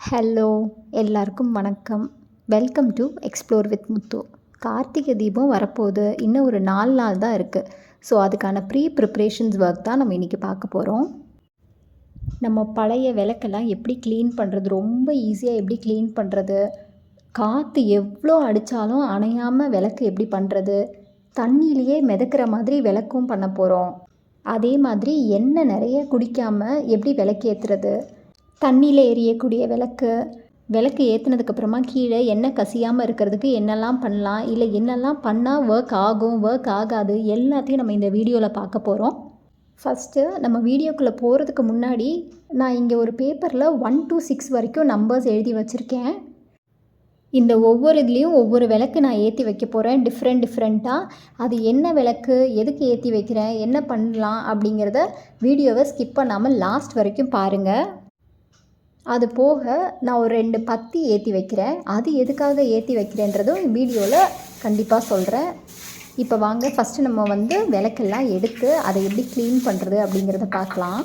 Hello எல்லாருக்கும் வணக்கம். Welcome to explore with Muthu Karthigai Deepam வரப்போகுது. இன்னும் ஒரு நாலு நாள் தான் இருக்குது ஸோ அதுக்கான ப்ரீ ப்ரிப்ரேஷன்ஸ் ஒர்க் தான் நம்ம இன்றைக்கி பார்க்க போகிறோம் நம்ம பழைய விளக்கெல்லாம் எப்படி க்ளீன் பண்ணுறது ரொம்ப ஈஸியாக எப்படி க்ளீன் பண்ணுறது காற்று எவ்வளோ அடித்தாலும் அணையாமல் விளக்கு எப்படி பண்ணுறது தண்ணியிலேயே மிதக்கிற மாதிரி விளக்கும் பண்ண போகிறோம் அதே மாதிரி எண்ணெய் நிறைய குடிக்காமல் எப்படி விளக்கேற்றுறது தண்ணியில் எரியக்கூடிய விளக்கு விளக்கு ஏற்றுனதுக்கப்புறமா கீழே எண்ணெய் கசியாமல் இருக்கிறதுக்கு என்னெல்லாம் பண்ணலாம் இல்லை என்னெல்லாம் பண்ணால் ஒர்க் ஆகும் ஒர்க் ஆகாது எல்லாத்தையும் நம்ம இந்த வீடியோவில் பார்க்க போகிறோம் ஃபஸ்ட்டு நம்ம வீடியோக்குள்ளே போகிறதுக்கு முன்னாடி நான் இங்கே ஒரு பேப்பரில் ஒன் டூ சிக்ஸ் வரைக்கும் நம்பர்ஸ் எழுதி வச்சுருக்கேன். இந்த ஒவ்வொரு இதுலேயும் ஒவ்வொரு விளக்கு நான் ஏற்றி வைக்க போகிறேன் டிஃப்ரெண்ட் டிஃப்ரெண்ட்டாக அது என்ன விளக்கு எதுக்கு ஏற்றி வைக்கிறேன் என்ன பண்ணலாம் அப்படிங்கிறத வீடியோவை ஸ்கிப் பண்ணாமல் லாஸ்ட் வரைக்கும் பாருங்கள் அது போக நான் ஒரு ரெண்டு பத்தி ஏற்றி வைக்கிறேன். அது எதுக்காக ஏற்றி வைக்கிறேன்றதும் வீடியோவில் கண்டிப்பாக சொல்கிறேன் இப்போ வாங்க ஃபஸ்ட்டு நம்ம வந்து விளக்கெல்லாம் எடுத்து அதை எப்படி க்ளீன் பண்ணுறது அப்படிங்கிறத பார்க்கலாம்.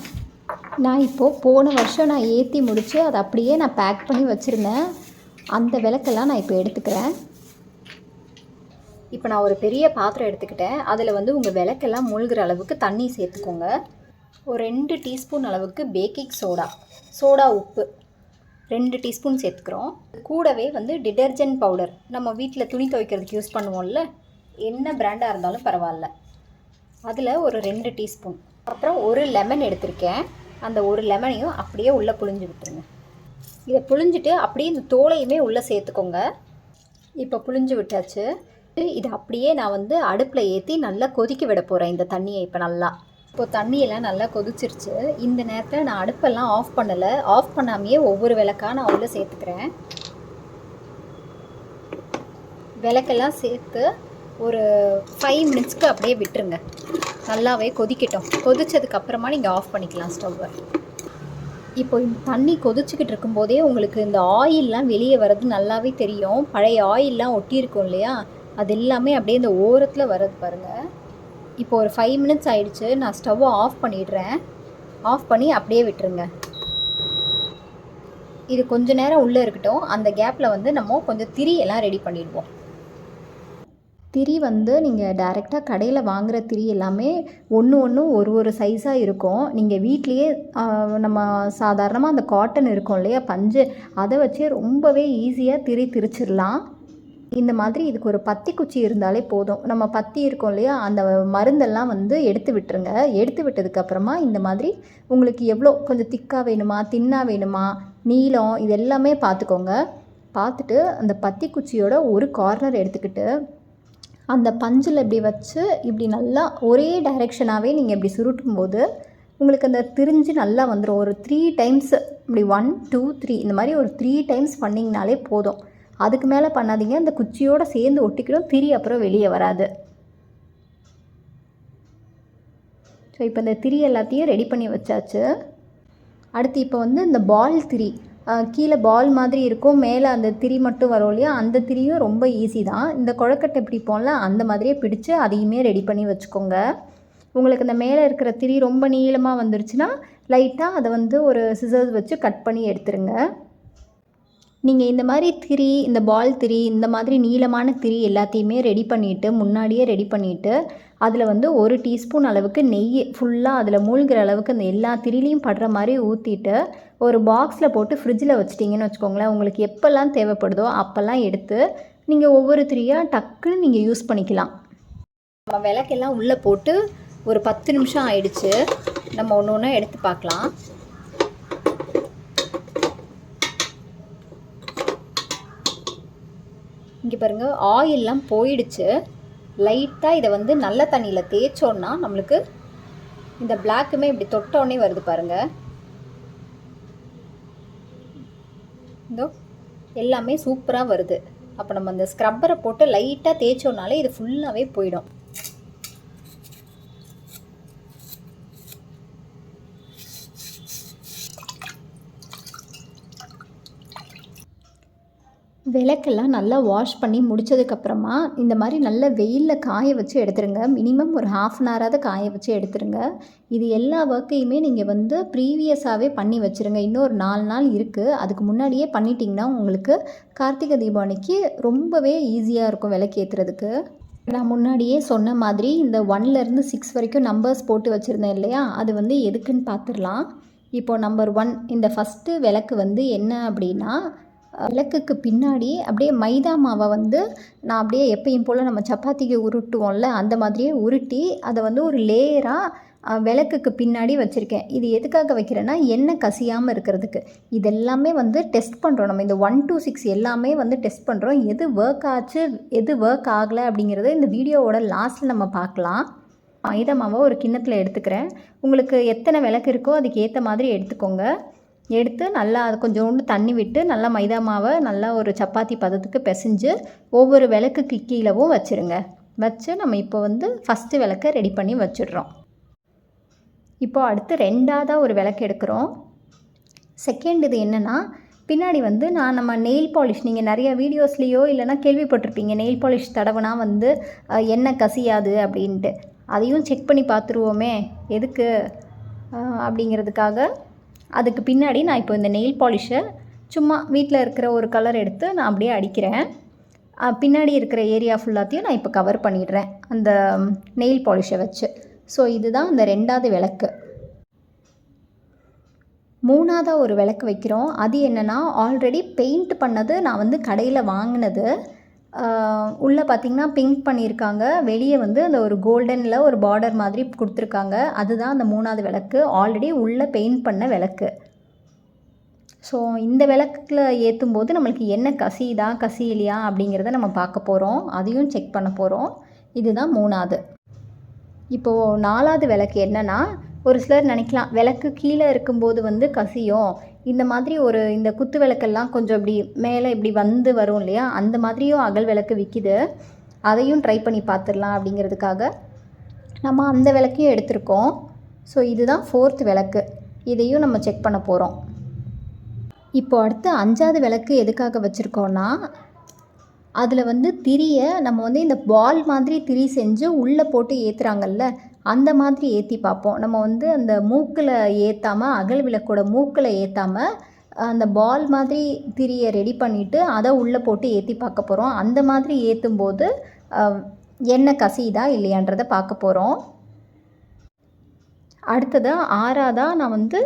நான் இப்போது போன வருஷம் நான் ஏற்றி முடித்து அதை அப்படியே நான் பேக் பண்ணி வச்சுருந்தேன். அந்த விளக்கெல்லாம் நான் இப்போ எடுத்துக்கிறேன். இப்போ நான் ஒரு பெரிய பாத்திரம் எடுத்துக்கிட்டேன். அதில் வந்து உங்கள் விளக்கெல்லாம் மூழ்கிற அளவுக்கு தண்ணி சேர்த்துக்கோங்க. ஒரு ரெண்டு டீஸ்பூன் அளவுக்கு பேக்கிங் சோடா சோடா உப்பு ரெண்டு டீஸ்பூன் சேர்த்துக்கிறோம். கூடவே வந்து டிடர்ஜென்ட் பவுடர் நம்ம வீட்டில் துணி துவைக்கிறதுக்கு யூஸ் பண்ணுவோம்ல என்ன பிராண்டாக இருந்தாலும் பரவாயில்ல. அதில் ஒரு ரெண்டு டீஸ்பூன். அப்புறம் ஒரு லெமன் எடுத்திருக்கேன். அந்த ஒரு லெமனையும் அப்படியே உள்ளே புழிஞ்சு விட்டுருங்க. இதை புழிஞ்சிட்டு அப்படியே இந்த தோலையுமே உள்ளே சேர்த்துக்கோங்க. இப்போ புழிஞ்சு விட்டாச்சு. இதை அப்படியே நான் வந்து அடுப்பில் ஏற்றி நல்லா கொதிக்க விட போகிறேன் இந்த தண்ணியை இப்போ நல்லா. இப்போ தண்ணியெல்லாம் நல்லா கொதிச்சிருச்சு. இந்த நேரத்தில் நான் அடுப்பெல்லாம் ஆஃப் பண்ணலை. ஆஃப் பண்ணாமையே ஒவ்வொரு விளக்காக நான் உள்ளே சேர்த்துக்கிறேன். விளக்கெல்லாம் சேர்த்து ஒரு ஃபைவ் மினிட்ஸ்க்கு அப்படியே விட்டுருங்க. நல்லாவே கொதிக்கட்டும். கொதிச்சதுக்கு அப்புறமா நீங்கள் ஆஃப் பண்ணிக்கலாம் ஸ்டவ்வை இப்போ இந்த தண்ணி கொதிச்சுக்கிட்டு இருக்கும்போதே உங்களுக்கு இந்த ஆயில்லாம் வெளியே வர்றது நல்லாவே தெரியும். பழைய ஆயில்லாம் ஒட்டியிருக்கும் இல்லையா? அது எல்லாமே அப்படியே இந்த ஓரத்தில் வர்றது பாருங்கள் இப்போ ஒரு ஃபைவ் மினிட்ஸ் ஆயிடுச்சு. நான் ஸ்டவ்வை ஆஃப் பண்ணிடுறேன். ஆஃப் பண்ணி அப்படியே விட்டுருங்க. இது கொஞ்ச நேரம் உள்ளே இருக்கட்டும். அந்த கேப்பில் வந்து நம்ம கொஞ்சம் திரி எல்லாம் ரெடி பண்ணிடுவோம். திரி வந்து நீங்கள் டைரெக்டாக கடையில் வாங்குகிற திரி எல்லாமே ஒன்று ஒன்று ஒரு ஒரு சைஸாக இருக்கும். நீங்கள் வீட்லேயே நம்ம சாதாரணமாக அந்த காட்டன் இருக்கும் இல்லையா? பஞ்சு. அதை வச்சே ரொம்பவே ஈஸியாக திரி திரிச்சிடலாம். இந்த மாதிரி இதுக்கு ஒரு பத்தி குச்சி இருந்தாலே போதும். நம்ம பத்தி இருக்கோம் இல்லையா? அந்த மருந்தெல்லாம் வந்து எடுத்து விட்டுருங்க. எடுத்து விட்டதுக்கப்புறமா இந்த மாதிரி உங்களுக்கு எவ்வளோ கொஞ்சம் திக்காக வேணுமா தின்னாக வேணுமா நீளம் இது எல்லாமே பார்த்துக்கோங்க பார்த்துட்டு அந்த பத்தி குச்சியோட ஒரு கார்னர் எடுத்துக்கிட்டு அந்த பஞ்சில் இப்படி வச்சு இப்படி நல்லா ஒரே டைரெக்ஷனாகவே நீங்கள் இப்படி சுருட்டும் போது உங்களுக்கு அந்த திரிஞ்சு நல்லா வந்துடும் ஒரு த்ரீ டைம்ஸ் இப்படி ஒன் டூ த்ரீ இந்த மாதிரி ஒரு த்ரீ டைம்ஸ் பண்ணிங்கனாலே போதும். அதுக்கு மேலே பண்ணாதீங்க. அந்த குச்சியோடு சேர்ந்து ஒட்டிக்கிடும் திரி அப்புறம் வெளியே வராது. ஸோ இப்போ இந்த திரி எல்லாத்தையும் ரெடி பண்ணி வச்சாச்சு. அடுத்து இப்போ வந்து இந்த பால் திரி. கீழே பால் மாதிரி இருக்கும். மேலே அந்த திரி மட்டும் வரும் இல்லையா? அந்த திரியும் ரொம்ப ஈஸி தான். இந்த குழக்கட்டை பிடிப்போம்ல அந்த மாதிரியே பிடிச்சு அதையுமே ரெடி பண்ணி வச்சுக்கோங்க. உங்களுக்கு இந்த மேலே இருக்கிற திரி ரொம்ப நீளமாக வந்துருச்சுன்னா லைட்டாக அதை வந்து ஒரு சிசர்ஸ் வச்சு கட் பண்ணி எடுத்துருங்க. நீங்கள் இந்த மாதிரி திரி இந்த பால் திரி இந்த மாதிரி நீளமான திரி எல்லாத்தையுமே ரெடி பண்ணிவிட்டு முன்னாடியே ரெடி பண்ணிவிட்டு அதில் வந்து ஒரு டீஸ்பூன் அளவுக்கு நெய் ஃபுல்லாக அதில் மூழ்கிற அளவுக்கு அந்த எல்லா திரிலையும் படுற மாதிரி ஊற்றிட்டு ஒரு பாக்ஸில் போட்டு ஃப்ரிட்ஜில் வச்சிட்டிங்கன்னு வச்சுக்கோங்களேன் உங்களுக்கு எப்போல்லாம் தேவைப்படுதோ அப்போல்லாம் எடுத்து நீங்கள் ஒவ்வொரு திரியாக டக்குன்னு நீங்கள் யூஸ் பண்ணிக்கலாம். நம்ம விளக்கெல்லாம் உள்ளே போட்டு ஒரு பத்து நிமிஷம் ஆயிடுச்சு. நம்ம ஒன்று ஒன்றா எடுத்து பார்க்கலாம். இங்கே பாருங்கள் ஆயிலெலாம் போயிடுச்சு. லைட்டாக இதை வந்து நல்ல தண்ணியில் தேய்ச்சோன்னா நம்மளுக்கு இந்த பிளாக்குமே இப்படி தொட்டோடனே வருது பாருங்கள் இதோ எல்லாமே சூப்பராக வருது. அப்போ நம்ம அந்த ஸ்க்ரப்பரை போட்டு லைட்டாக தேய்ச்சோன்னாலே இது ஃபுல்லாகவே போயிடும். விளக்கெல்லாம் நல்லா வாஷ் பண்ணி முடிச்சதுக்கப்புறமா இந்த மாதிரி நல்ல வெயிலில் காய வச்சு எடுத்துருங்க. மினிமம் ஒரு ஹாஃப் அன் ஹவராவது காய வச்சு எடுத்துருங்க. இது எல்லா ஒர்க்கையுமே நீங்கள் வந்து ப்ரீவியஸாகவே பண்ணி வச்சுருங்க. இன்னும் ஒரு நாலு நாள் இருக்குது அதுக்கு முன்னாடியே பண்ணிட்டீங்கன்னா உங்களுக்கு கார்த்திகை தீபாவளிக்கு ரொம்பவே ஈஸியாக இருக்கும் விளக்கு ஏற்றுறதுக்கு நான் முன்னாடியே சொன்ன மாதிரி இந்த ஒன்லேருந்து சிக்ஸ் வரைக்கும் நம்பர்ஸ் போட்டு வச்சுருந்தேன் இல்லையா? அது வந்து எதுக்குன்னு பார்த்துடலாம் இப்போது நம்பர் ஒன் இந்த ஃபஸ்ட்டு விளக்கு வந்து என்ன அப்படின்னா விளக்குக்கு பின்னாடி அப்படியே மைதா மாவை வந்து நான் அப்படியே எப்பயும் போல் நம்ம சப்பாத்திக்கு உருட்டுவோம்ல அந்த மாதிரியே உருட்டி அதை வந்து ஒரு லேயராக விளக்குக்கு பின்னாடி வச்சுருக்கேன். இது எதுக்காக வைக்கிறேன்னா எண்ணெய் கசியாமல் இருக்கிறதுக்கு. இதெல்லாமே வந்து டெஸ்ட் பண்ணுறோம் நம்ம இந்த ஒன் டூ சிக்ஸ் எல்லாமே வந்து டெஸ்ட் பண்ணுறோம் எது ஒர்க் ஆச்சு எது ஒர்க் ஆகலை அப்படிங்கிறத இந்த வீடியோவோட லாஸ்ட்டில் நம்ம பார்க்கலாம். மைதா மாவை ஒரு கிண்ணத்தில் எடுத்துக்கிறேன். உங்களுக்கு எத்தனை விளக்கு இருக்கோ அதுக்கு ஏற்ற மாதிரி எடுத்துக்கோங்க. எடுத்து நல்லா அது கொஞ்சோண்டு தண்ணி விட்டு நல்லா மைதா மாவை நல்லா ஒரு சப்பாத்தி பதத்துக்கு பிசைஞ்சு ஒவ்வொரு விளக்குக்கு கீழவும் வச்சுருங்க. வச்சு நம்ம இப்போ வந்து ஃபஸ்ட்டு விளக்கை ரெடி பண்ணி வச்சிடுறோம். இப்போ அடுத்து ரெண்டாவதாக ஒரு விளக்கு எடுக்கிறோம். செகண்ட் இது என்னென்னா பின்னாடி வந்து நான் நம்ம நெயில் பாலிஷ் நீங்கள் நிறைய வீடியோஸ்லேயோ இல்லைனா கேள்விப்பட்டிருப்பீங்க நெயில் பாலிஷ் தடவுனா வந்து எண்ணெய் கசியாது அப்படின்ட்டு. அதையும் செக் பண்ணி பார்த்துருவோமே எதுக்கு அப்படிங்கிறதுக்காக. அதுக்கு பின்னாடி நான் இப்போ இந்த நெயில் பாலிஷை சும்மா வீட்டில் இருக்கிற ஒரு கலர் எடுத்து நான் அப்படியே அடிக்கிறேன். பின்னாடி இருக்கிற ஏரியா ஃபுல்லாத்தையும் நான் இப்போ கவர் பண்ணிடுறேன் அந்த நெயில் பாலிஷை வச்சு. ஸோ இதுதான் அந்த ரெண்டாவது விளக்கு. மூணாவதாக ஒரு விளக்கு வைக்கிறோம். அது என்னென்னா ஆல்ரெடி பெயிண்ட் பண்ணது நான் வந்து கடையில் வாங்கினது. உள்ளே பார்த்தீங்கன்னா பிங்க் பண்ணியிருக்காங்க. வெளியே வந்து அந்த ஒரு கோல்டனில் ஒரு பார்டர் மாதிரி கொடுத்துருக்காங்க. அதுதான் அந்த மூணாவது விளக்கு. ஆல்ரெடி உள்ளே பெயிண்ட் பண்ண விளக்கு. ஸோ இந்த விளக்கில் ஏற்றும் போது நம்மளுக்கு என்ன கசியுதா இல்லையா அப்படிங்கிறத நம்ம பார்க்க போகிறோம் அதையும் செக் பண்ண போகிறோம் இதுதான் மூணாவது. இப்போது நாலாவது விளக்கு என்னென்னா ஒரு சிலர் நினைக்கலாம் விளக்கு கீழே இருக்கும்போது வந்து கசியும். இந்த மாதிரி ஒரு இந்த குத்து விளக்கெல்லாம் கொஞ்சம் இப்படி மேலே இப்படி வந்து வரும் இல்லையா? அந்த மாதிரியும் அகல் விளக்கு விற்கிது அதையும் ட்ரை பண்ணி பார்த்துடலாம் அப்படிங்கிறதுக்காக நம்ம அந்த விளக்கையும் எடுத்திருக்கோம். ஸோ இதுதான் ஃபோர்த் விளக்கு. இதையும் நம்ம செக் பண்ண போகிறோம் இப்போ அடுத்து அஞ்சாவது விளக்கு எதுக்காக வச்சுருக்கோன்னா அதில் வந்து திரியை நம்ம வந்து இந்த பால் மாதிரி திரி செஞ்சு உள்ளே போட்டு ஏற்றுறாங்கல்ல அந்த மாதிரி ஏற்றி பார்ப்போம். நம்ம வந்து அந்த மூக்கில் ஏற்றாமல் அகல் விளக்கோட மூக்கில் ஏற்றாமல் அந்த பால் மாதிரி திரியை ரெடி பண்ணிவிட்டு அதை உள்ளே போட்டு ஏற்றி பார்க்க போகிறோம் அந்த மாதிரி ஏற்றும் போது எண்ணெய் கசியுதா இல்லையான்றதை பார்க்க போகிறோம் அடுத்ததாக ஆறாவதாக நான் வந்து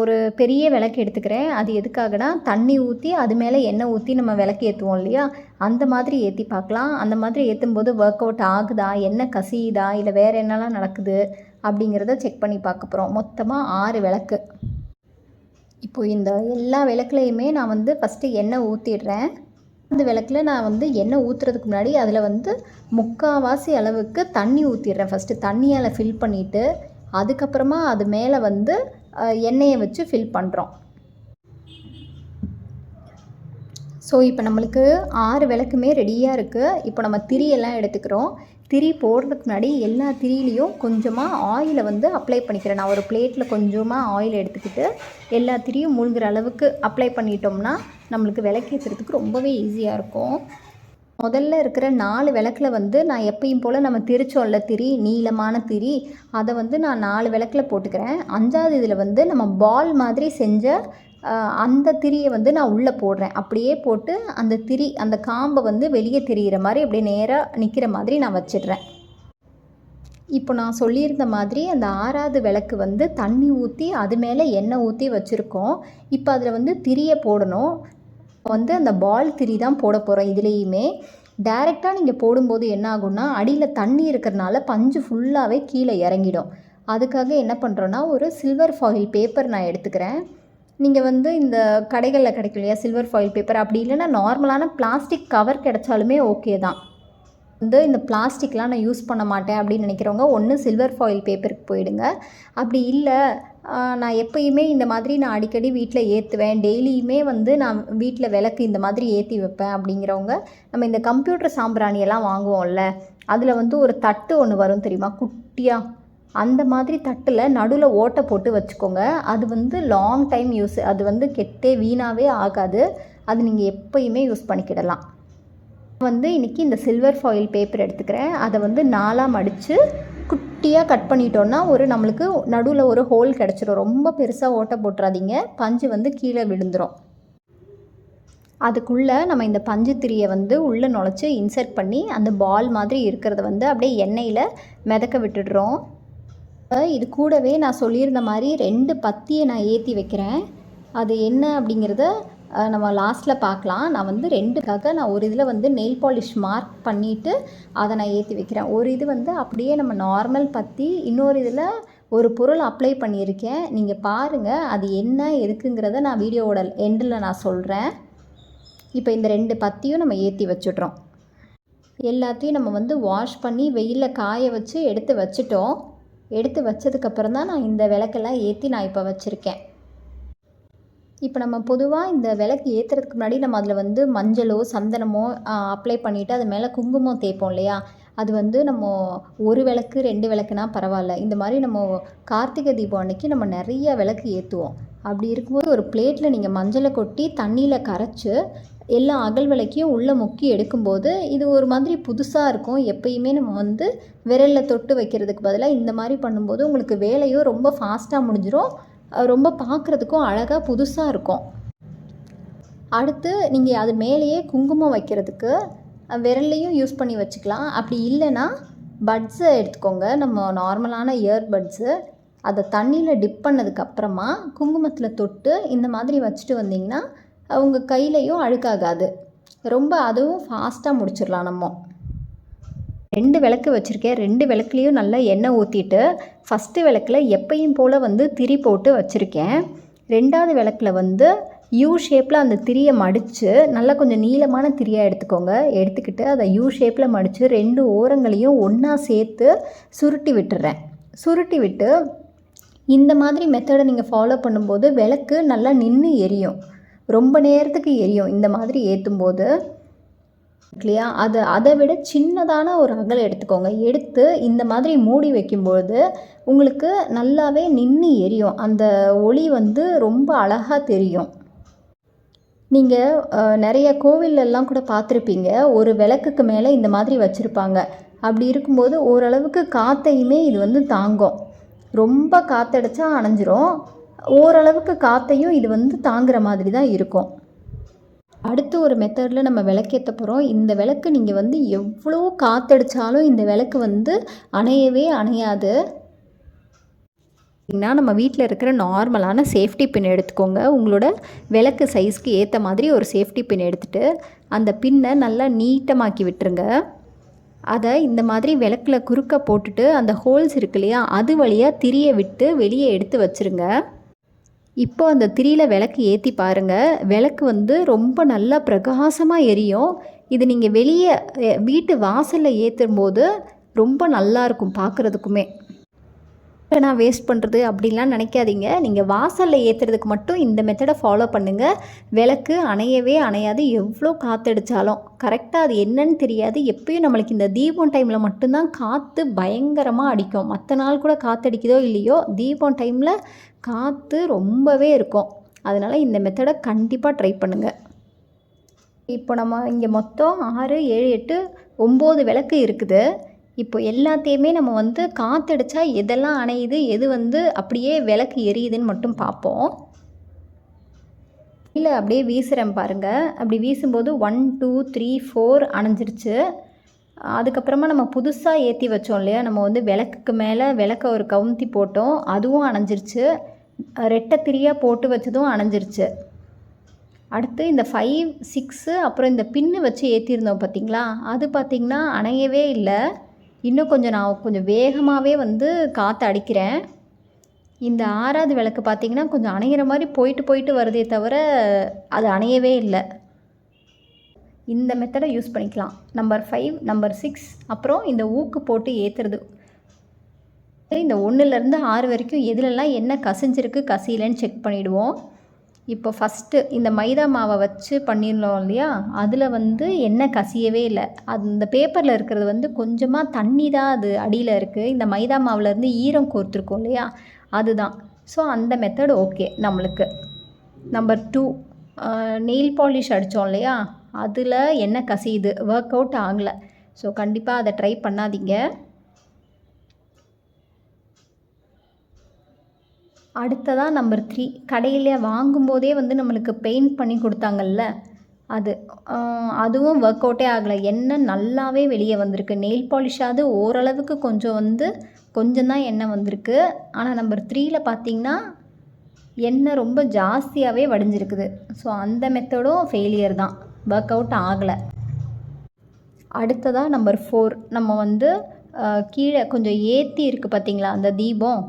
ஒரு பெரிய விளக்கு எடுத்துக்கிறேன். அது எதுக்காகனா தண்ணி ஊற்றி அது மேலே எண்ணெய் ஊற்றி நம்ம விளக்கு ஏற்றுவோம் இல்லையா? அந்த மாதிரி ஏற்றி பார்க்கலாம். அந்த மாதிரி ஏற்றும் போது ஒர்க் அவுட் ஆகுதா? என்ன கசியுதா? இல்லை வேறு என்னெல்லாம் நடக்குது? அப்படிங்கிறத செக் பண்ணி பார்க்க போகிறோம் மொத்தமாக ஆறு விளக்கு. இப்போ இந்த எல்லா விளக்குலையுமே நான் வந்து ஃபஸ்ட்டு எண்ணெய் ஊற்றிடுறேன் அந்த விளக்கில் நான் வந்து எண்ணெய் ஊற்றுறதுக்கு முன்னாடி அதில் வந்து முக்கால்வாசி அளவுக்கு தண்ணி ஊற்றிடுறேன் ஃபஸ்ட்டு தண்ணியால் ஃபில் பண்ணிவிட்டு அதுக்கப்புறமா அது மேலே வந்து எண்ணெயை வச்சு ஃபில் பண்ணுறோம் ஸோ இப்போ நம்மளுக்கு ஆறு விளக்குமே ரெடியாக இருக்குது இப்போ நம்ம திரியெல்லாம் எடுத்துக்கிறோம். திரி போடுறதுக்கு முன்னாடி எல்லா திரியிலையும் கொஞ்சமாக ஆயிலை வந்து அப்ளை பண்ணிக்கிறேன். நான் ஒரு பிளேட்டில் கொஞ்சமாக ஆயில் எடுத்துக்கிட்டு எல்லா திரியும் மூழ்கிற அளவுக்கு அப்ளை பண்ணிட்டோம்னா நம்மளுக்கு விளக்கேற்றுறதுக்கு ரொம்பவே ஈஸியாக இருக்கும். முதல்ல இருக்கிற நாலு விளக்கில் வந்து நான் எப்பயும் போல் நம்ம திருச்சொல்ல திரி நீளமான திரி அதை வந்து நான் நாலு விளக்கில் போட்டுக்கிறேன். அஞ்சாவது இதில் வந்து நம்ம பால் மாதிரி செஞ்ச அந்த திரியை வந்து நான் உள்ளே போடுறேன். அப்படியே போட்டு அந்த திரி அந்த காம்பை வந்து வெளியே தெரிகிற மாதிரி அப்படியே நேராக நிற்கிற மாதிரி நான் வச்சிடுறேன். இப்போ நான் சொல்லியிருந்த மாதிரி அந்த ஆறாவது விளக்கு வந்து தண்ணி ஊற்றி அது மேலே எண்ணெய் ஊற்றி வச்சுருக்கோம். இப்போ அதில் வந்து திரியை போடணும். வந்து அந்த பால் திரி தான் போட போகிறோம் இதுலேயுமே. டைரெக்டாக நீங்கள் போடும்போது என்ன ஆகும்னா அடியில் தண்ணி இருக்கிறனால பஞ்சு ஃபுல்லாகவே கீழே இறங்கிடும். அதுக்காக என்ன பண்ணுறோன்னா ஒரு சில்வர் ஃபாயில் பேப்பர் நான் எடுத்துக்கிறேன். நீங்கள் வந்து இந்த கடைகளில் கிடைக்கும் இல்லையா சில்வர் ஃபாயில் பேப்பர் அப்படி இல்லைன்னா நார்மலான பிளாஸ்டிக் கவர் கிடைச்சாலுமே ஓகே தான். வந்து இந்த பிளாஸ்டிக்லாம் நான் யூஸ் பண்ண மாட்டேன் அப்படின்னு நினைக்கிறவங்க ஒன்று சில்வர் ஃபாயில் பேப்பருக்கு போயிடுங்க. அப்படி இல்லை நான் எப்பயுமே இந்த மாதிரி நான் அடிக்கடி வீட்டில் ஏற்றுவேன் டெய்லியுமே வந்து நான் வீட்டில் விளக்கு இந்த மாதிரி ஏற்றி வைப்பேன் அப்படிங்கிறவங்க நம்ம இந்த கம்ப்யூட்டர் சாம்பிராணியெல்லாம் வாங்குவோம்ல அதில் வந்து ஒரு தட்டு ஒன்று வரும் தெரியுமா? குட்டியாக அந்த மாதிரி தட்டில் நடுவில் ஓட்டை போட்டு வச்சுக்கோங்க. அது வந்து லாங் டைம் யூஸ் அது வந்து கெட்டே வீணாகவே ஆகாது. அது நீங்கள் எப்பயுமே யூஸ் பண்ணிக்கிடலாம். வந்து இன்றைக்கி இந்த சில்வர் ஃபாயில் பேப்பர் எடுத்துக்கிறேன். அதை வந்து நாலாக மடித்து குட்டியாக கட் பண்ணிட்டோன்னா ஒரு நம்மளுக்கு நடுவில் ஒரு ஹோல் கிடச்சிரும். ரொம்ப பெருசாக ஓட்டை போட்டுறாதீங்க. பஞ்சு வந்து கீழே விழுந்துடும் அதுக்குள்ளே நம்ம இந்த பஞ்சு திரியை வந்து உள்ளே நுழைச்சி இன்சர்ட் பண்ணி அந்த பால் மாதிரி இருக்கிறத வந்து அப்படியே எண்ணெயில் மிதக்க விட்டுடுறோம். இது கூடவே நான் சொல்லியிருந்த மாதிரி ரெண்டு பத்தியை நான் ஏற்றி வைக்கிறேன். அது என்ன அப்படிங்கிறத நம்ம லாஸ்ட்டில் பார்க்கலாம். நான் வந்து ரெண்டுக்காக நான் ஒரு இதில் வந்து நெயில் பாலிஷ் மார்க் பண்ணிவிட்டு அதை நான் ஏற்றி வைக்கிறேன். ஒரு இது வந்து அப்படியே நம்ம நார்மல் பற்றி இன்னொரு இதில் ஒரு பொருள் அப்ளை பண்ணியிருக்கேன். நீங்கள் பாருங்கள் அது என்ன எதுக்குங்கிறத நான் வீடியோவோட எண்டில் நான் சொல்கிறேன் இப்போ இந்த ரெண்டு பத்தியும் நம்ம ஏற்றி வச்சுட்றோம். எல்லாத்தையும் நம்ம வந்து வாஷ் பண்ணி வெயிலில் காய வச்சு எடுத்து வச்சுட்டோம். எடுத்து வச்சதுக்கப்புறம் தான் நான் இந்த விளக்கெல்லாம் ஏற்றி நான் இப்போ வச்சுருக்கேன். இப்போ நம்ம பொதுவாக இந்த விளக்கு ஏற்றுறதுக்கு முன்னாடி நம்ம அதில் வந்து மஞ்சளோ சந்தனமோ அப்ளை பண்ணிவிட்டு அது மேலே குங்குமம் தேய்ப்போம் இல்லையா? அது வந்து நம்ம ஒரு விளக்கு ரெண்டு விளக்குனா பரவாயில்ல. இந்த மாதிரி நம்ம கார்த்திகை தீபம் அன்னைக்கு நம்ம நிறைய விளக்கு ஏற்றுவோம் அப்படி இருக்கும்போது ஒரு பிளேட்டில் நீங்கள் மஞ்சளை கொட்டி தண்ணியில் கரைச்சி எல்லா அகல் விளக்கையும் உள்ளே முக்கி எடுக்கும்போது இது ஒரு மாதிரி புதுசாக இருக்கும். எப்பயுமே நம்ம வந்து விரலில் தொட்டு வைக்கிறதுக்கு பதிலாக இந்த மாதிரி பண்ணும்போது உங்களுக்கு வேலையும் ரொம்ப ஃபாஸ்ட்டாக முடிஞ்சிடும் ரொம்ப பார்க்குறதுக்கும் அழகாக புதுசாக இருக்கும். அடுத்து நீங்கள் அது மேலேயே குங்குமம் வைக்கிறதுக்கு விரல்லையும் யூஸ் பண்ணி வச்சுக்கலாம். அப்படி இல்லைன்னா பட்ஸை எடுத்துக்கோங்க. நம்ம நார்மலான இயர் பட்ஸு அதை தண்ணியில் டிப் பண்ணதுக்கப்புறமா குங்குமத்தில் தொட்டு இந்த மாதிரி வச்சுட்டு வந்தீங்கன்னா உங்கள் கையிலையும் அழுக்காகாது. ரொம்ப அதுவும் ஃபாஸ்ட்டாக முடிச்சிடலாம் நம்ம. ரெண்டு விளக்கு வச்சுருக்கேன். ரெண்டு விளக்குலேயும் நல்லா எண்ணெய் ஊற்றிட்டு ஃபஸ்ட்டு விளக்கில் எப்பையும் போல் வந்து திரி போட்டு வச்சுருக்கேன். ரெண்டாவது விளக்கில் வந்து யூ ஷேப்பில் அந்த திரியை மடித்து நல்லா கொஞ்சம் நீளமான திரியாக எடுத்துக்கோங்க. எடுத்துக்கிட்டு அதை யூ ஷேப்பில் மடித்து ரெண்டு ஓரங்களையும் ஒன்றா சேர்த்து சுருட்டி விட்டுறேன். சுருட்டி விட்டு இந்த மாதிரி மெத்தடை நீங்கள் ஃபாலோ பண்ணும்போது விளக்கு நல்லா நின்று எரியும். ரொம்ப நேரத்துக்கு எரியும். இந்த மாதிரி ஏற்றும்போது இல்லையா? அது அதை விட சின்னதான ஒரு அகலை எடுத்துக்கோங்க. எடுத்து இந்த மாதிரி மூடி வைக்கும்பொழுது உங்களுக்கு நல்லாவே நின்று எரியும். அந்த ஒளி வந்து ரொம்ப அழகாக தெரியும். நீங்கள் நிறைய கோவில்லெல்லாம் கூட பார்த்துருப்பீங்க. ஒரு விளக்குக்கு மேலே இந்த மாதிரி வச்சுருப்பாங்க. அப்படி இருக்கும்போது ஓரளவுக்கு காற்றையுமே இது வந்து தாங்கும். ரொம்ப காற்றடிச்சா அணைஞ்சிரும். ஓரளவுக்கு காற்றையும் இது வந்து தாங்குகிற மாதிரி தான் இருக்கும். அடுத்து ஒரு மெத்தடில் நம்ம விளக்கேற்ற போகிறோம் இந்த விளக்கு நீங்கள் வந்து எவ்வளோ காற்றடிச்சாலும் இந்த விளக்கு வந்து அணையவே அணையாது. பார்த்தீங்கன்னா நம்ம வீட்டில் இருக்கிற நார்மலான சேஃப்டி பின் எடுத்துக்கோங்க. உங்களோட விளக்கு சைஸ்க்கு ஏற்ற மாதிரி ஒரு சேஃப்டி பின் எடுத்துகிட்டு அந்த பின்னை நல்லா நீட்டமாக்கி விட்டுருங்க. அதை இந்த மாதிரி விளக்கில் குறுக்க போட்டுட்டு அந்த ஹோல்ஸ் இருக்கு இல்லையா அது வழியாக திரிய விட்டு வெளியே எடுத்து வச்சுருங்க. இப்போ அந்த திரியில் விளக்கு ஏற்றி பாருங்கள் விளக்கு வந்து ரொம்ப நல்லா பிரகாசமாக எரியும். இது நீங்கள் வெளியே வீட்டு வாசலில் ஏற்றும் போது ரொம்ப நல்லாயிருக்கும் பார்க்குறதுக்குமே இப்போ நான் வேஸ்ட் பண்ணுறது அப்படின்லாம் நினைக்காதீங்க. நீங்கள் வாசலில் ஏற்றுறதுக்கு மட்டும் இந்த மெத்தடை ஃபாலோ பண்ணுங்கள் விளக்கு அணையவே அணையாது. எவ்வளோ காற்றடிச்சாலும் கரெக்டாக அது என்னன்னு தெரியாது. எப்பயும் நம்மளுக்கு இந்த தீபம் டைமில் மட்டும்தான் காற்று பயங்கரமாக அடிக்கும். மற்ற நாள் கூட காற்றடிக்குதோ இல்லையோ தீபம் டைமில் காற்று ரொம்பவே இருக்கும். அதனால் இந்த மெத்தடை கண்டிப்பாக ட்ரை பண்ணுங்கள் இப்போ நம்ம இங்கே மொத்தம் ஆறு ஏழு எட்டு ஒம்பது விளக்கு இருக்குது. இப்போ எல்லாத்தையுமே நம்ம வந்து காற்றடிச்சா எதெல்லாம் அணையுது எது வந்து அப்படியே விளக்கு எரியுதுன்னு மட்டும் பார்ப்போம். இல்லை அப்படியே வீசுகிறேன் பாருங்கள் அப்படி வீசும்போது ஒன் டூ த்ரீ ஃபோர் அணைஞ்சிருச்சு. அதுக்கப்புறமா நம்ம புதுசாக ஏற்றி வச்சோம் இல்லையா? நம்ம வந்து விளக்குக்கு மேலே விளக்க ஒரு கவுந்தி போட்டோம். அதுவும் அணைஞ்சிருச்சு. ரெட்டை திரியாக போட்டு வச்சதும் அணைஞ்சிருச்சு. அடுத்து இந்த ஃபைவ் சிக்ஸு அப்புறம் இந்த பின்னு வச்சு ஏற்றிருந்தோம் பார்த்தீங்களா அது பார்த்திங்கன்னா அணையவே இல்லை. இன்னும் கொஞ்சம் நான் கொஞ்சம் வேகமாகவே வந்து காற்று அடிக்கிறேன். இந்த ஆறாவது விளக்கு பார்த்திங்கன்னா கொஞ்சம் அணையிற மாதிரி போயிட்டு போயிட்டு வருதே தவிர அது அணையவே இல்லை. இந்த மெத்தடை யூஸ் பண்ணிக்கலாம். நம்பர் ஃபைவ் நம்பர் சிக்ஸ் அப்புறம் இந்த ஊக்கு போட்டு ஏற்றுறது இந்த ஒன்றுலேருந்து ஆறு வரைக்கும் எதுலெல்லாம் என்ன கசிஞ்சிருக்கு கசியலைன்னு செக் பண்ணிவிடுவோம் இப்போ ஃபஸ்ட்டு இந்த மைதா மாவை வச்சு பண்ணிடலாம் இல்லையா? அதில் வந்து எண்ணெய் கசியவே இல்லை. அது இந்த பேப்பரில் இருக்கிறது வந்து கொஞ்சமாக தண்ணி தான் அது அடியில் இருக்குது இந்த மைதா மாவுலேருந்து ஈரம் கோர்த்துருக்கோம் இல்லையா? அதுதான். ஸோ அந்த மெத்தட் ஓகே நம்மளுக்கு. நம்பர் டூ நெயில் பாலிஷ் அடித்தோம் இல்லையா? அதில் எண்ணெய் கசியுது. ஒர்க் அவுட் ஆகலை. ஸோ கண்டிப்பாக அதை ட்ரை பண்ணாதீங்க. அடுத்ததாக நம்பர் த்ரீ கடையில் வாங்கும்போதே வந்து நம்மளுக்கு பெயிண்ட் பண்ணி கொடுத்தாங்கல்ல அது அதுவும் ஒர்க் அவுட்டே ஆகலை. எண்ணெய் நல்லாவே வெளியே வந்திருக்கு. நெயில் பாலிஷாவது ஓரளவுக்கு கொஞ்சம் வந்து கொஞ்சம் தான் எண்ணெய் வந்திருக்கு. ஆனால் நம்பர் த்ரீயில் பார்த்தீங்கன்னா எண்ணெய் ரொம்ப ஜாஸ்தியாகவே வடிஞ்சிருக்குது. ஸோ அந்த மெத்தடும் ஃபெயிலியர் தான். ஒர்க் அவுட் ஆகலை. அடுத்ததாக நம்பர் ஃபோர் நம்ம வந்து கீழே கொஞ்சம் ஏற்றி இருக்குது பார்த்தீங்களா அந்த தீபம்.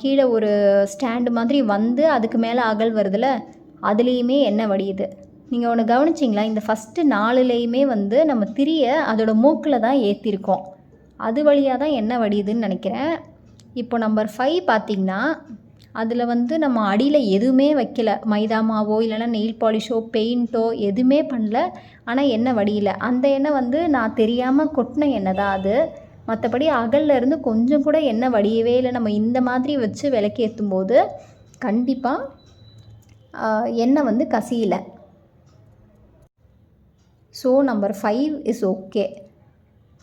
கீழே ஒரு ஸ்டாண்டு மாதிரி வந்து அதுக்கு மேலே அகல் வருதுல அதுலேயுமே எண்ணெய் வடியுது. நீங்கள் ஒன்று கவனிச்சிங்களா? இந்த ஃபஸ்ட்டு நாலுலேயுமே வந்து நம்ம திரியை அதோடய மூக்கில் தான் ஏற்றிருக்கோம் அது வழியாக தான் எண்ணெய் வடியுதுன்னு நினைக்கிறேன். இப்போ நம்பர் ஃபைவ் பார்த்தீங்கன்னா அதில் வந்து நம்ம அடியில் எதுவுமே வைக்கல. மைதா மாவோ இல்லைன்னா நெயில் பாலிஷோ பெயிண்ட்டோ எதுவுமே பண்ணல. ஆனால் எண்ணெய் வடியல. அந்த எண்ணெய் வந்து நான் தெரியாமல் கொட்டின எண்ணெய் தான் அது. மற்றபடி அகல்ல இருந்து கொஞ்சம் கூட எண்ணெய் வடியவே இல்லை. நம்ம இந்த மாதிரி வச்சு விளக்கேற்றும் போது கண்டிப்பாக எண்ணெய் வந்து கசியலை. So number five is okay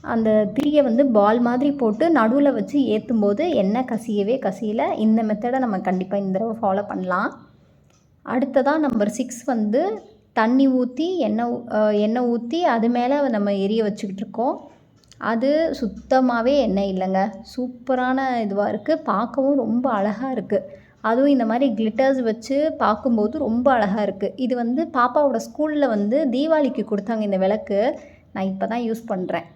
அந்த திரியை வந்து பால் மாதிரி போட்டு நடுவில் வச்சு ஏற்றும் போது எண்ணெய் கசியவே கசியலை. இந்த மெத்தடை நம்ம கண்டிப்பாக இந்த தடவை ஃபாலோ பண்ணலாம். அடுத்ததாக நம்பர் சிக்ஸ் வந்து தண்ணி ஊற்றி எண்ணெய் எண்ணெய் ஊற்றி அது மேலே நம்ம எரிய வச்சுக்கிட்டு இருக்கோம். அது சுத்தமாகவே எண்ணெய் இல்லைங்க. சூப்பரான இதுவாக இருக்குது பார்க்கவும் ரொம்ப அழகாக இருக்குது அதுவும் இந்த மாதிரி கிளிட்டர்ஸ் வச்சு பார்க்கும்போது ரொம்ப அழகாக இருக்குது இது வந்து பாப்பாவோட ஸ்கூலில் வந்து தீபாவளிக்கு கொடுத்தாங்க இந்த விளக்கு. நான் இப்போ தான் யூஸ் பண்ணுறேன்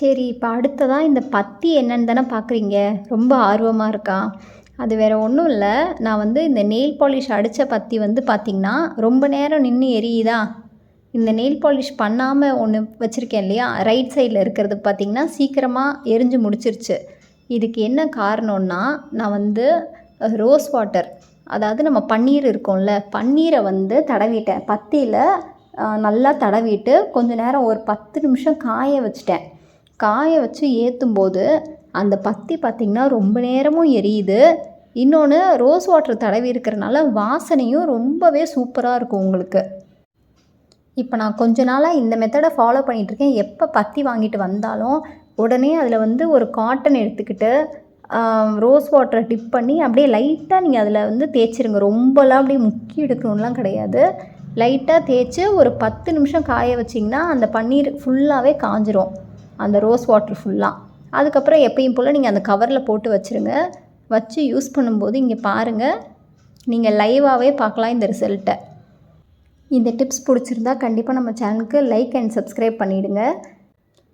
சரி இப்போ அடுத்ததாக இந்த பத்தி என்னன்னு தானே பார்க்குறீங்க ரொம்ப ஆர்வமாக இருக்கா? அது வேறு ஒன்றும் இல்லை. நான் வந்து இந்த நெயில் பாலிஷ் அடித்த பத்தி வந்து பார்த்திங்கன்னா ரொம்ப நேரம் நின்று எரியுதா? இந்த நெயில் பாலிஷ் பண்ணாமல் ஒன்று வச்சுருக்கேன் இல்லையா? ரைட் சைடில் இருக்கிறது பார்த்திங்கன்னா சீக்கிரமாக எரிஞ்சு முடிச்சிருச்சு. இதுக்கு என்ன காரணம்னா நான் வந்து ரோஸ் வாட்டர் அதாவது நம்ம பன்னீர் இருக்கோம்ல பன்னீரை வந்து தடவிட்டேன். பத்தியில் நல்லா தடவிட்டு கொஞ்சம் நேரம் ஒரு பத்து நிமிஷம் காய வச்சிட்டேன். காய வச்சு ஏற்றும் போது அந்த பத்தி பார்த்திங்கன்னா ரொம்ப நேரமும் எரியுது. இன்னொன்று ரோஸ் வாட்டர் தடவி இருக்கிறனால வாசனையும் ரொம்பவே சூப்பராக இருக்கும் உங்களுக்கு. இப்போ நான் கொஞ்ச நாளாக இந்த மெத்தடை ஃபாலோ பண்ணிகிட்ருக்கேன் எப்போ பத்தி வாங்கிட்டு வந்தாலும் உடனே அதில் வந்து ஒரு காட்டன் எடுத்துக்கிட்டு ரோஸ் வாட்டரை டிப் பண்ணி அப்படியே லைட்டாக நீங்கள் அதில் வந்து தேய்ச்சிருங்க. ரொம்பலாம் அப்படியே முக்கி எடுக்கணும்லாம் கிடையாது. லைட்டாக தேய்ச்சி ஒரு பத்து நிமிஷம் காய வச்சிங்கன்னா அந்த பன்னீர் ஃபுல்லாகவே காஞ்சிரும். அந்த ரோஸ் வாட்டர் ஃபுல்லாக அதுக்கப்புறம் எப்பயும் போல் நீங்கள் அந்த கவரில் போட்டு வச்சுருங்க. வச்சு யூஸ் பண்ணும்போது இங்கே பாருங்கள் நீங்கள் லைவாகவே பார்க்கலாம் இந்த ரிசல்ட்டை இந்த டிப்ஸ் பிடிச்சிருந்தா கண்டிப்பாக நம்ம சேனலுக்கு லைக் அண்ட் சப்ஸ்கிரைப் பண்ணிவிடுங்க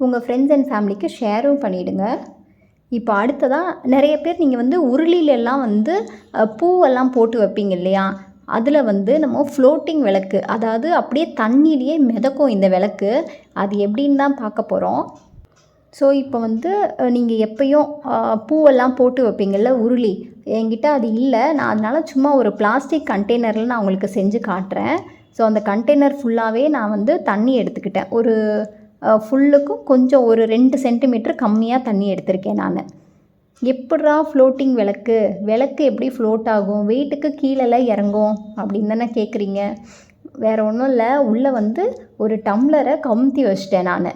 உங்கள் ஃப்ரெண்ட்ஸ் அண்ட் ஃபேமிலிக்கு ஷேரும் பண்ணிவிடுங்க இப்போ அடுத்ததாக நிறைய பேர் நீங்கள் வந்து உருளிலெல்லாம் வந்து பூவெல்லாம் போட்டு வைப்பீங்க இல்லையா? அதில் வந்து நம்ம ஃப்ளோட்டிங் விளக்கு அதாவது அப்படியே தண்ணியிலேயே மிதக்கும் இந்த விளக்கு. அது எப்படின்னு தான் பார்க்க போகிறோம் ஸோ இப்போ வந்து நீங்கள் எப்பயும் பூவெல்லாம் போட்டு வைப்பீங்கள்ல உருளி. என்கிட்ட அது இல்லை. நான் அதனால் சும்மா ஒரு பிளாஸ்டிக் கண்டெய்னரில் நான் உங்களுக்கு செஞ்சு காட்டுறேன். ஸோ அந்த கண்டெய்னர் ஃபுல்லாகவே நான் வந்து தண்ணி எடுத்துக்கிட்டேன். ஒரு ஃபுல்லுக்கும் கொஞ்சம் ஒரு ரெண்டு சென்டிமீட்டர் கம்மியாக தண்ணி எடுத்திருக்கேன் நான். எப்பட்றா ஃப்ளோட்டிங் விளக்கு? விளக்கு எப்படி ஃப்ளோட் ஆகும்? வெயிட்டுக்கு கீழெல்லாம் இறங்கும் அப்படின்னு தானே கேட்குறீங்க வேறு ஒன்றும் இல்லை. உள்ளே வந்து ஒரு டம்ளரை கமுத்தி வச்சிட்டேன் நான்.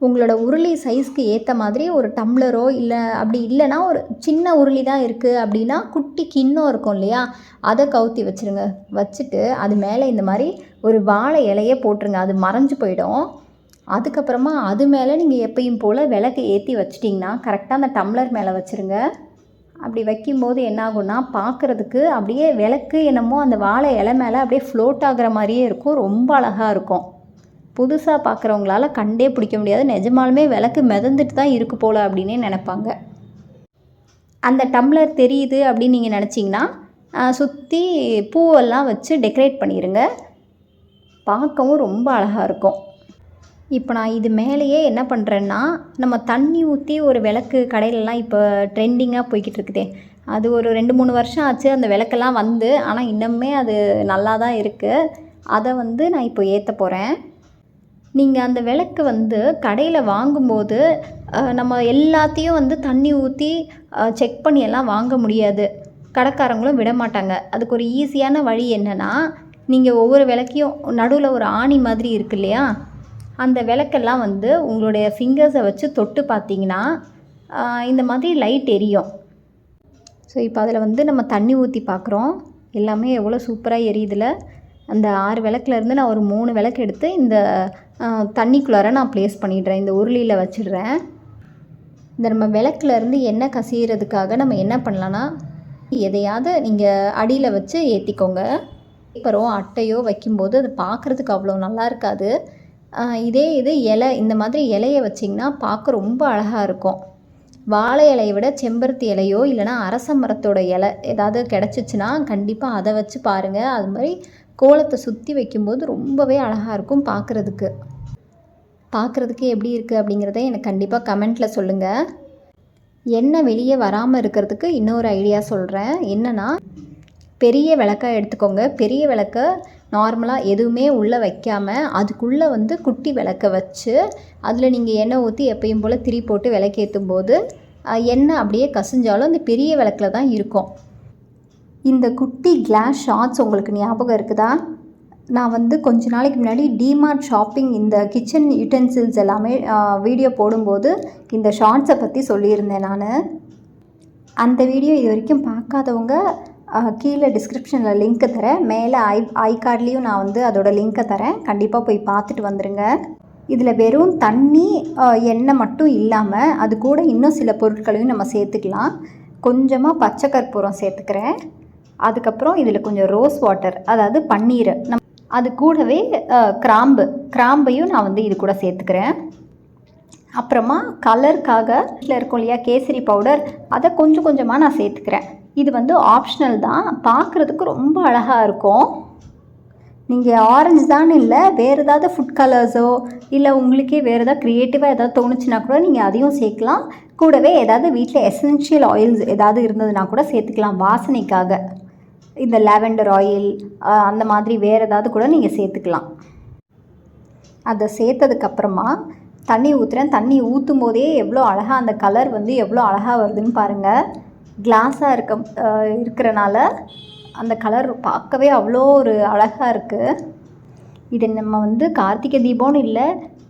உங்களோட உருளி சைஸ்க்கு ஏற்ற மாதிரி ஒரு டம்ளரோ இல்லை அப்படி இல்லைன்னா ஒரு சின்ன உருளி தான் இருக்குது அப்படின்னா குட்டி கிண்ணம் இருக்கும் இல்லையா? அதை கவுத்தி வச்சுருங்க. வச்சுட்டு அது மேலே இந்த மாதிரி ஒரு வாழை இலையே போட்டுருங்க. அது மறைஞ்சு போயிடும். அதுக்கப்புறமா அது மேலே நீங்கள் எப்பயும் போல் விளக்கு ஏற்றி வச்சிட்டிங்கன்னா கரெக்டாக அந்த டம்ளர் மேலே வச்சுருங்க. அப்படி வைக்கும்போது என்ன ஆகும்னா பார்க்குறதுக்கு அப்படியே விளக்கு என்னமோ அந்த வாழை இலை மேலே அப்படியே ஃப்ளோட் ஆகுற மாதிரியே இருக்கும். ரொம்ப அழகாக இருக்கும். புதுசாக பார்க்குறவங்களால கண்டே பிடிக்க முடியாது. நிஜமாலுமே விளக்கு மிதந்துட்டு தான் இருக்கு போல் அப்படின்னே நினைப்பாங்க. அந்த டம்ளர் தெரியுது அப்படின்னு நீங்கள் நினச்சிங்கன்னா சுற்றி பூவெல்லாம் வச்சு டெக்கரேட் பண்ணிடுங்க பார்க்கவும் ரொம்ப அழகாக இருக்கும். இப்போ நான் இது மேலேயே என்ன பண்ணுறேன்னா நம்ம தண்ணி ஊற்றி ஒரு விளக்கு கடையிலலாம் இப்போ ட்ரெண்டிங்காக போய்கிட்டு இருக்குதே. அது ஒரு ரெண்டு மூணு வருஷம் ஆச்சு அந்த விளக்கெல்லாம் வந்து ஆனால் இன்னுமே அது நல்லா தான் இருக்குது அதை வந்து நான் இப்போ ஏற்ற போகிறேன் நீங்கள் அந்த விளக்கு வந்து கடையில் வாங்கும்போது நம்ம எல்லாத்தையும் வந்து தண்ணி ஊற்றி செக் பண்ணி எல்லாம் வாங்க முடியாது. கடைக்காரங்களும் விட மாட்டாங்க. அதுக்கு ஒரு ஈஸியான வழி என்னென்னா நீங்கள் ஒவ்வொரு விளக்கையும் நடுவில் ஒரு ஆணி மாதிரி இருக்கு இல்லையா? அந்த விளக்கெல்லாம் வந்து உங்களுடைய ஃபிங்கர்ஸை வச்சு தொட்டு பார்த்தீங்கன்னா இந்த மாதிரி லைட் எரியும். ஸோ இப்போ அதில் வந்து நம்ம தண்ணி ஊற்றி பார்க்குறோம். எல்லாமே எவ்வளோ சூப்பராக எரியுதுல. அந்த ஆறு விளக்குலேருந்து நான் ஒரு மூணு விளக்கு எடுத்து இந்த தண்ணிக்குள்ளார நான் ப்ளேஸ் பண்ணிடுறேன். இந்த உருளியில் வச்சிடுறேன். இந்த நம்ம விளக்குலேருந்து எண்ணெய் கசியறதுக்காக நம்ம என்ன பண்ணலான்னா எதையாவது நீங்கள் அடியில் வச்சு ஏற்றிக்கோங்க பேப்பரோ அட்டையோ வைக்கும்போது அது பார்க்குறதுக்கு அவ்வளோ நல்லா இருக்காது. இதே இது இலை இந்த மாதிரி இலையை வச்சிங்கன்னா பார்க்க ரொம்ப அழகாக இருக்கும். வாழை இலையை விட செம்பருத்தி இலையோ இல்லைனா அரச மரத்தோட இலை ஏதாவது கிடச்சிச்சின்னா கண்டிப்பாக அதை வச்சு பாருங்கள் அது மாதிரி கோலத்தை சுற்றி வைக்கும்போது ரொம்பவே அழகாக இருக்கும் பார்க்குறதுக்கு பார்க்குறதுக்கு எப்படி இருக்குது அப்படிங்கிறத எனக்கு கண்டிப்பாக கமெண்ட்டில் சொல்லுங்கள் எண்ணெய் வெளியே வராமல் இருக்கிறதுக்கு இன்னொரு ஐடியா சொல்கிறேன் என்னென்னா பெரிய விளக்கா எடுத்துக்கோங்க. பெரிய விளக்க நார்மலாக எதுவுமே உள்ளே வைக்காமல் அதுக்குள்ளே வந்து குட்டி விளக்க வச்சு அதில் நீங்கள் எண்ணெய் ஊற்றி எப்பயும் போல் திரி போட்டு விளக்கேற்றும் போது எண்ணெய் அப்படியே கசிஞ்சாலும் அந்த பெரிய விளக்கில் தான் இருக்கும். இந்த குட்டி கிளாஸ் ஷார்ட்ஸ் உங்களுக்கு ஞாபகம் இருக்குதா? நான் வந்து கொஞ்ச நாளைக்கு முன்னாடி டிமார்ட் ஷாப்பிங் இந்த கிச்சன் யூட்டென்சில்ஸ் எல்லாமே வீடியோ போடும்போது இந்த ஷார்ட்ஸை பற்றி சொல்லியிருந்தேன் நான். அந்த வீடியோ இது வரைக்கும் பார்க்காதவங்க கீழே டிஸ்கிரிப்ஷனில் லிங்க்கு தரேன். மேலே ஐ ஐ கார்ட்லேயும் நான் வந்து அதோட லிங்க்கை தரேன். கண்டிப்பாக போய் பார்த்துட்டு வந்துடுங்க இதில் வெறும் தண்ணி எண்ணெய் மட்டும் இல்லாமல் அது கூட இன்னும் சில பொருட்களையும் நம்ம சேர்த்துக்கலாம். கொஞ்சமாக பச்சை கற்பூரம் சேர்த்துக்கிறேன். அதுக்கப்புறம் இதில் கொஞ்சம் ரோஸ் வாட்டர் அதாவது பன்னீர் நம் அது கூடவே கிராம்பு கிராம்பையும் நான் வந்து இது கூட சேர்த்துக்கிறேன். அப்புறமா கலருக்காக வீட்டில் இருக்கும் இல்லையா கேசரி பவுடர் அதை கொஞ்சம் கொஞ்சமாக நான் சேர்த்துக்கிறேன். இது வந்து ஆப்ஷனல் தான். பார்க்குறதுக்கு ரொம்ப அழகாக இருக்கும். நீங்கள் ஆரஞ்சு தான் இல்லை வேறு ஏதாவது ஃபுட் கலர்ஸோ இல்லை உங்களுக்கே வேறு ஏதாவது க்ரியேட்டிவாக ஏதாவது தோணுச்சுன்னா கூட நீங்கள் அதையும் சேர்க்கலாம். கூடவே ஏதாவது வீட்டில் எசென்ஷியல் ஆயில்ஸ் ஏதாவது இருந்ததுன்னா கூட சேர்த்துக்கலாம் வாசனைக்காக. இந்த லாவெண்டர் ஆயில் அந்த மாதிரி வேறு ஏதாவது கூட நீங்கள் சேர்த்துக்கலாம். அதை சேர்த்ததுக்கப்புறமா தண்ணி ஊற்றுறேன் தண்ணி ஊற்றும் போதே எவ்வளோ அழகாக அந்த கலர் வந்து எவ்வளோ அழகாக வருதுன்னு பாருங்கள் கிளாஸாக இருக்க இருக்கிறனால அந்த கலர் பார்க்கவே அவ்வளோ ஒரு அழகாக இருக்குது இது நம்ம வந்து கார்த்திகை தீபம்னு இல்லை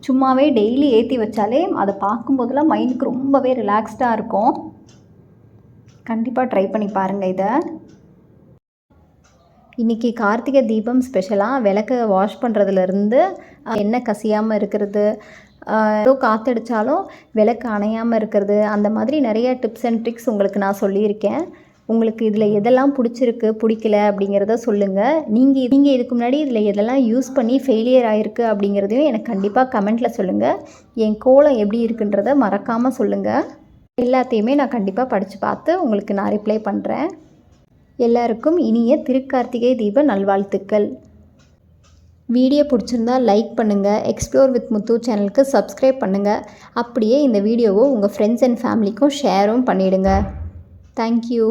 சும்மாவே டெய்லி ஏற்றி வச்சாலே அதை பார்க்கும்போதெல்லாம் மைண்டுக்கு ரொம்பவே ரிலாக்ஸ்டாக இருக்கும். கண்டிப்பாக ட்ரை பண்ணி பாருங்கள் இதை. இன்றைக்கி கார்த்திகை தீபம் ஸ்பெஷலாக விளக்க வாஷ் பண்ணுறதுலேருந்து எண்ணெய் கசியாமல் இருக்கிறது ஏதோ காற்றடிச்சாலும் விளக்கு அணையாமல் இருக்கிறது அந்த மாதிரி நிறைய டிப்ஸ் அண்ட் ட்ரிக்ஸ் உங்களுக்கு நான் சொல்லியிருக்கேன். உங்களுக்கு இதில் எதெல்லாம் பிடிச்சிருக்கு பிடிக்கல அப்படிங்கிறத சொல்லுங்கள் நீங்கள் நீங்கள் இதுக்கு முன்னாடி இதில் எதெல்லாம் யூஸ் பண்ணி ஃபெயிலியர் ஆகிருக்கு அப்படிங்கிறதையும் எனக்கு கண்டிப்பாக கமெண்ட்டில் சொல்லுங்கள் என் கோலம் எப்படி இருக்குன்றதை மறக்காமல் சொல்லுங்கள் எல்லாத்தையுமே நான் கண்டிப்பாக படித்து பார்த்து உங்களுக்கு நான் ரிப்ளை பண்ணுறேன் எல்லாருக்கும் இனிய திருக்கார்த்திகை தீப நல்வாழ்த்துக்கள். வீடியோ பிடிச்சிருந்தா லைக் பண்ணுங்கள் எக்ஸ்ப்ளோர் வித் முத்து சேனலுக்கு சப்ஸ்கிரைப் பண்ணுங்கள் அப்படியே இந்த வீடியோவை உங்கள் ஃப்ரெண்ட்ஸ் அண்ட் ஃபேமிலிக்கும் ஷேரும் பண்ணிவிடுங்க தேங்க்யூ